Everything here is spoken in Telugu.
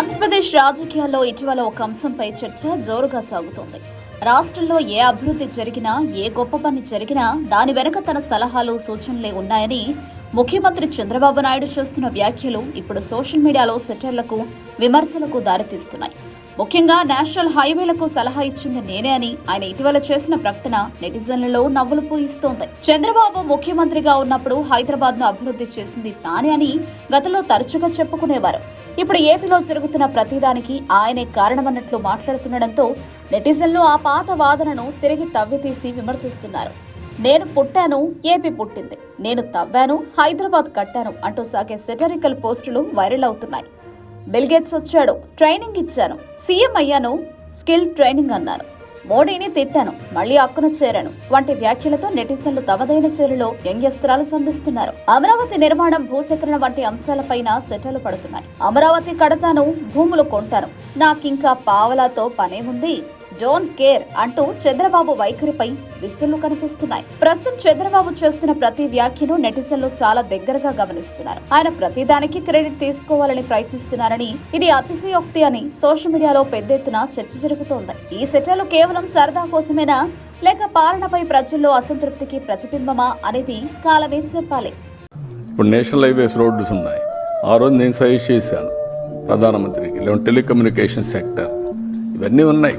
ఆంధ్రప్రదేశ్ రాజకీయాల్లో ఇటీవల ఒక అంశంపై చర్చ జోరుగా సాగుతోంది. రాష్ట్రంలో ఏ అభివృద్ధి జరిగినా ఏ గొప్ప పని జరిగినా దాని వెనుక తన సలహాలు సూచనలే ఉన్నాయని ముఖ్యమంత్రి చంద్రబాబు నాయుడు చేస్తున్న వ్యాఖ్యలు ఇప్పుడు సోషల్ మీడియాలో సెటర్లకు విమర్శలకు దారితీస్తున్నాయి. ముఖ్యంగా నేషనల్ హైవేలకు సలహా ఇచ్చింది నేనే అని ఆయన ఇటీవల చేసిన ప్రకటన నెటిజన్లలో నవ్వులు పూయిస్తోంది. చంద్రబాబు ముఖ్యమంత్రిగా ఉన్నప్పుడు హైదరాబాద్ను అభివృద్ధి చేసింది తానే అని గతంలో తరచుగా చెప్పుకునేవారు. ఇప్పుడు ఏపీలో జరుగుతున్న ప్రతిదానికి ఆయనే కారణమన్నట్లు మాట్లాడుతుండటంతో నెటిజన్లు ఆ పాత వాదనను తిరిగి తవ్వితీసి విమర్శిస్తున్నారు. నేను పుట్టాను ఏపీ పుట్టింది. నేను తవ్వాను హైదరాబాద్ కట్టాను అంటూ సాగే సెటరికల్ పోస్టులు వైరల్ అవుతున్నాయి. బిల్గేట్స్ వచ్చాడు ట్రైనింగ్ ఇచ్చాను. సీఎం అయ్యాను స్కిల్ ట్రైనింగ్ అన్నారు. మోడీని తిట్టాను మళ్ళీ అక్కున చేరాను. వంటి వ్యాఖ్యలతో నెటిజన్లు తమదైన శైలిలో వ్యంగ్యస్త్రాలు సంధిస్తున్నారు. అమరావతి నిర్మాణం భూసేకరణ వంటి అంశాలపైన సెటలు పడుతున్నాయి. అమరావతి కడతాను భూములు కొంటాను. నాకింకా పావలాతో పనేముంది? డోంట్ కేర్ అంటూ చంద్రబాబు వైఖరిపై విసులు కనిపిస్తున్నాయి. ప్రస్తుతం చంద్రబాబు చేస్తున్న ప్రతి వ్యాఖ్యను నెటిజన్లు చాలా దగ్గరగా గమనిస్తున్నారు. ఆయన ప్రతిదానికి క్రెడిట్ తీసుకోవాలని ప్రయత్నిస్తున్నారని ఇది అతిశయోక్తి అని సోషల్ మీడియాలో పెద్ద ఎత్తున చర్చ జరుగుతోంది. ఈ సెటలు కేవలం సరదా కోసమేనా? లేక పాలనపై ప్రజల్లో అసంతృప్తికి ప్రతిబింబమా అనేది కాలమే చెప్పాలి. ఇప్పుడు నేషనల్ హైవేస్ రోడ్స్ ఉన్నాయి. ఆ రోజు నేను సజెస్ట్ చేశాను. ప్రధానమంత్రికి లేదంటే టెలికమ్యూనికేషన్ సెక్టర్. ఇవన్నీ ఉన్నాయి.